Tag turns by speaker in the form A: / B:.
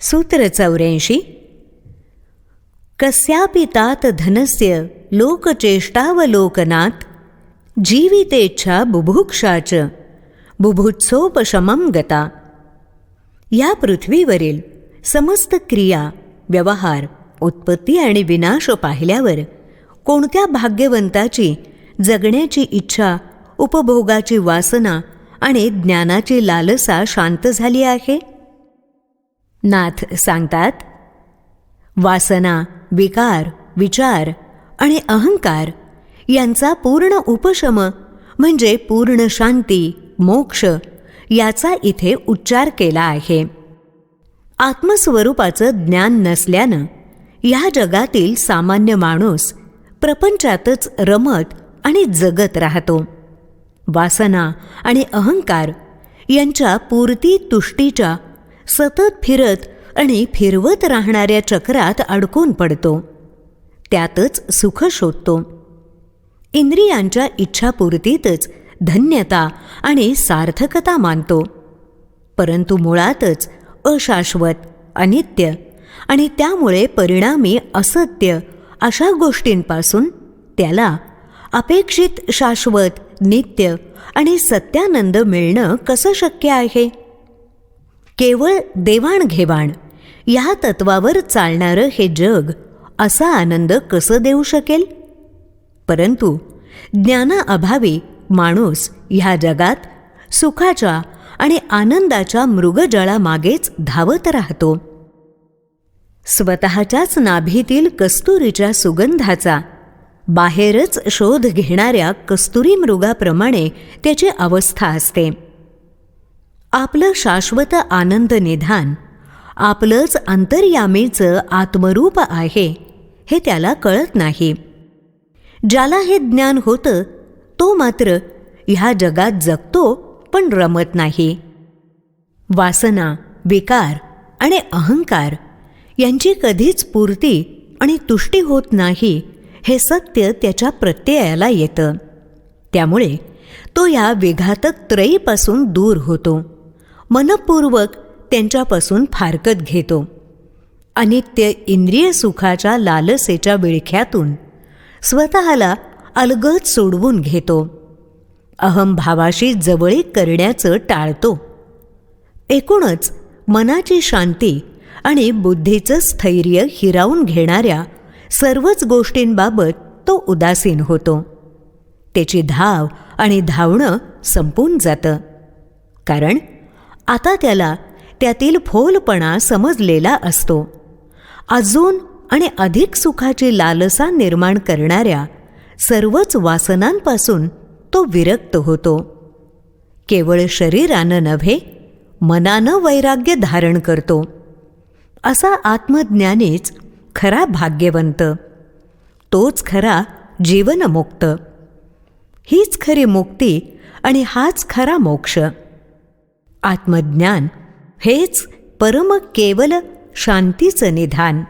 A: सूत्र चौऱ्याऐंशी. कस्यापि तात धनस्य लोकचेष्टावलोकनात् जीवितेच्छा बुभुक्षा च बुभुत्सोपशमं गता. या पृथ्वीवरील समस्त क्रिया व्यवहार उत्पत्ती आणि विनाश पाहिल्यावर कोणत्या भाग्यवंताची जगण्याची इच्छा उपभोगाची वासना आणि ज्ञानाची लालसा शांत झाली आहे? नाथ सांगतात वासना विकार विचार आणि अहंकार यांचा पूर्ण उपशम म्हणजे पूर्ण शांती मोक्ष याचा इथे उच्चार केला आहे. आत्मस्वरूपाचं ज्ञान नसल्यानं या जगातील सामान्य माणूस प्रपंचातच रमत आणि जगत राहतो. वासना आणि अहंकार यांच्या पूर्ती तुष्टीच्या सतत फिरत आणि फिरवत राहणाऱ्या चक्रात अडकून पडतो. त्यातच सुख शोधतो. इंद्रियांच्या इच्छापूर्तीतच धन्यता आणि सार्थकता मानतो. परंतु मुळातच अशाश्वत अनित्य आणि त्यामुळे परिणामी असत्य अशा गोष्टींपासून त्याला अपेक्षित शाश्वत नित्य आणि सत्यानंद मिळणं कसं शक्य आहे? केवळ देवाणघेवाण. या तत्वावर चालणारं हे जग असा आनंद कसं देऊ शकेल? परंतु ज्ञानाअभावी माणूस ह्या जगात सुखाच्या आणि आनंदाच्या मृगजळामागेच धावत राहतो. स्वतःच्याच नाभीतील कस्तुरीच्या सुगंधाचा बाहेरच शोध घेणाऱ्या कस्तुरी मृगाप्रमाणे त्याची अवस्था असते. आपलं शाश्वत आनंद निधान आपलंच अंतर्यामीचं आत्मरूप आहे हे त्याला कळत नाही. ज्याला हे ज्ञान होतं तो मात्र ह्या जगात जगतो पण रमत नाही. वासना विकार आणि अहंकार यांची कधीच पूर्ती आणि तुष्टी होत नाही हे सत्य त्याच्या प्रत्ययाला येतं. त्यामुळे तो या विघातक त्रयीपासून दूर होतो. मनपूर्वक त्यांच्यापासून फारकत घेतो. अनित्य इंद्रिय सुखाच्या लालसेच्या विळख्यातून स्वतःला अलगद सोडवून घेतो. अहमभावाशी जवळीक करण्याचं टाळतो. एकूणच मनाची शांती आणि बुद्धीचं स्थैर्य हिरावून घेणाऱ्या सर्वच गोष्टींबाबत तो उदासीन होतो. त्याची धाव आणि धावणं संपून जातं. कारण आता त्याला त्यातील फोलपणा समजलेला असतो. अजून आणि अधिक सुखाची लालसा निर्माण करणाऱ्या सर्वच वासनांपासून तो विरक्त होतो. केवळ शरीरानं नव्हे मनानं वैराग्य धारण करतो. असा आत्मज्ञानीच खरा भाग्यवंत. तोच खरा जीवनमुक्त. हीच खरी मुक्ती आणि हाच खरा मोक्ष. आत्मज्ञान हेच परम केवल शांतीचं निधान.